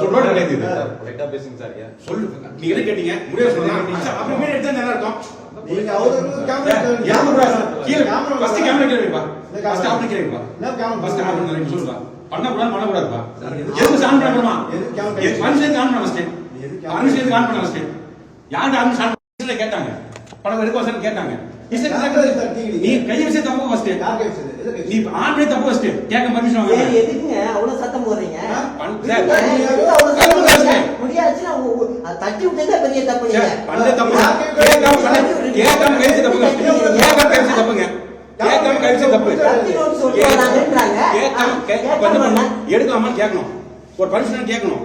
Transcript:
சொல்றோட கேட்டீங்க. முடிய சொன்னா அப்புறமே எடுத்தா நல்லா கேமரா கேமரா சார் கீழ. கேமரா ஃபர்ஸ்ட் கேமரா கீழ வைப்பா ஃபர்ஸ்ட் ஆஃப் கீழ வைப்பா நான் பண்ண கூடாது மனுஷனுக்கு ஆன் பண்ண ஆன் ஆன் பண்ண கேட்டாங்க. பணம் எடுக்க வசனம் கேட்டாங்க? நீ கை வச்சு தப்பு ஃபர்ஸ்ட் யார் நீ பண்ணி தப்பு ஃபர்ஸ்ட் கேட்க பர்மிஷன் வாங்க. எதுக்குங்க? அவ்வளவு சத்தம் போடுறீங்க? அது தட்டி விட்டதே பெரிய தப்பு. பண்ண கேட்காம கழிச்சு தப்புங்க. கேட்காம கழிச்சு தப்புங்க. கேட்காம கழிச்சு தப்பு. கேட்காம எடுக்கலாமான்னு கேட்கணும். ஒரு பர்மிஷன் கேட்கணும்.